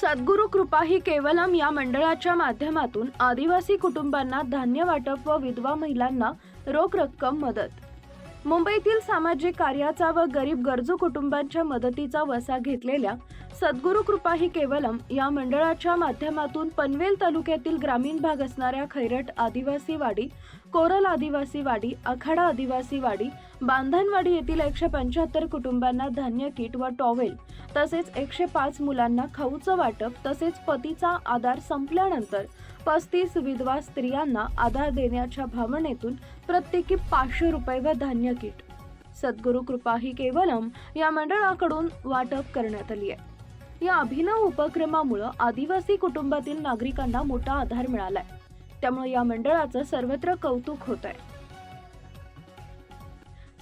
सद्गुरू कृपा ही केवलम या मंडळाच्या माध्यमातून आदिवासी कुटुंबांना धान्य वाटप व विधवा महिलांना रोख रक्कम मदत. मुंबईतील सामाजिक कार्याचा व गरीब गरजू कुटुंबांच्या मदतीचा वसा घेतलेल्या सद्गुरू कृपा ही केवलम या मंडळाच्या माध्यमातून पनवेल तालुक्यातील ग्रामीण भाग असणाऱ्या खैरट आदिवासी वाडी कोरल आदिवासी वाडी आखाडा आदिवासी वाडी बांधनवाडी येथील एकशे पंच्याहत्तर कुटुंबांना धान्य किट व टॉवेल तसेच एकशे पाच मुलांना खाऊचं वाटप तसेच पतीचा आधार संपल्यानंतर पस्तीस विधवा स्त्रियांना आधार देण्याच्या भावनेतून प्रत्येकी पाचशे रुपये व धान्य किट. सद्गुरू कृपा ही केवलम या मंडळाकडून वाटप करण्यात आली आहे. या अभिनव उपक्रमामुळं आदिवासी कुटुंबातील नागरिकांना मोठा आधार मिळालाय. त्यामुळे या मंडळाचं सर्वत्र कौतुक होत आहे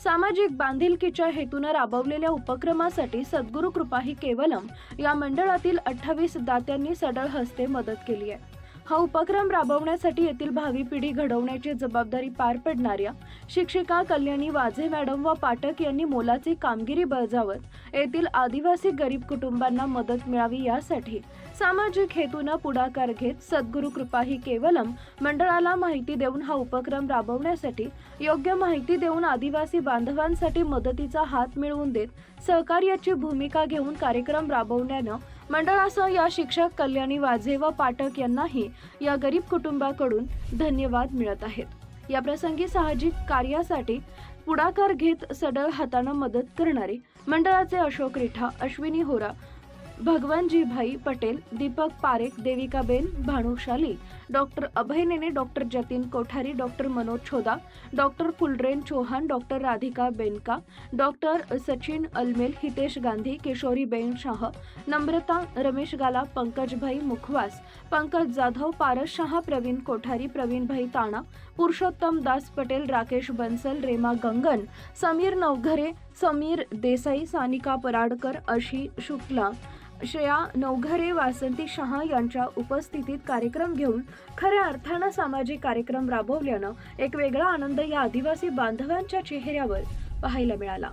सामाजिक बांधिलकीच्या हेतूनं राबवलेल्या उपक्रमासाठी सद्गुरू कृपा ही केवलम या मंडळातील अठ्ठावीस दात्यांनी सडळ हस्ते मदत केली आहे हा उपक्रम राबवण्यासाठी येथील भावी पिढी घडवण्याची जबाबदारी पार पडणाऱ्या शिक्षिका कल्याणी वाझे मॅडम व पाठक यांनी मोलाची कामगिरी बजावत येथील आदिवासी गरीब कुटुंबांना मदत मिळावी यासाठी सामाजिक हेतूनं पुढाकार घेत सद्गुरू कृपा ही केवलम मंडळाला माहिती देऊन हा उपक्रम राबवण्यासाठी योग्य माहिती देऊन आदिवासी बांधवांसाठी मदतीचा हात मिळवून देत सहकार्याची भूमिका घेऊन कार्यक्रम राबवण्यानं मंडळासह या शिक्षक कल्याणी वाझे व पाठक यांनाही या गरीब कुटुंबाकडून धन्यवाद मिळत आहेत. या प्रसंगी साहजिक कार्यासाठी पुढाकार घेत सडळ हातानं मदत करणारे मंडळाचे Ashok Ritha Ashwini Hora Bhagwanjibhai Patel Deepak Parekh Devikaben Bhanushali doctor Abhay Nene doctor Jatin Kothari doctor Manoj Chhoda doctor Phulren Chauhan doctor Radhika Benka doctor Sachin Almel Hitesh Gandhi Kishori ben Shah Namrata Ramesh Gala Pankajbhai Mukhwas Pankaj Jadhav Paras Shah Pravin Kothari Pravinbhai Tana Purushottam Das Patel Rakesh Bansal Rema Gangan Sameer Navghare Sameer Desai Sanika Paradkar Ashi Shukla Shreya Navghare वासंती शहा यांच्या उपस्थितीत कार्यक्रम घेऊन खऱ्या अर्थानं सामाजिक कार्यक्रम राबवल्यानं एक वेगळा आनंद या आदिवासी बांधवांच्या चेहऱ्यावर पाहायला मिळाला.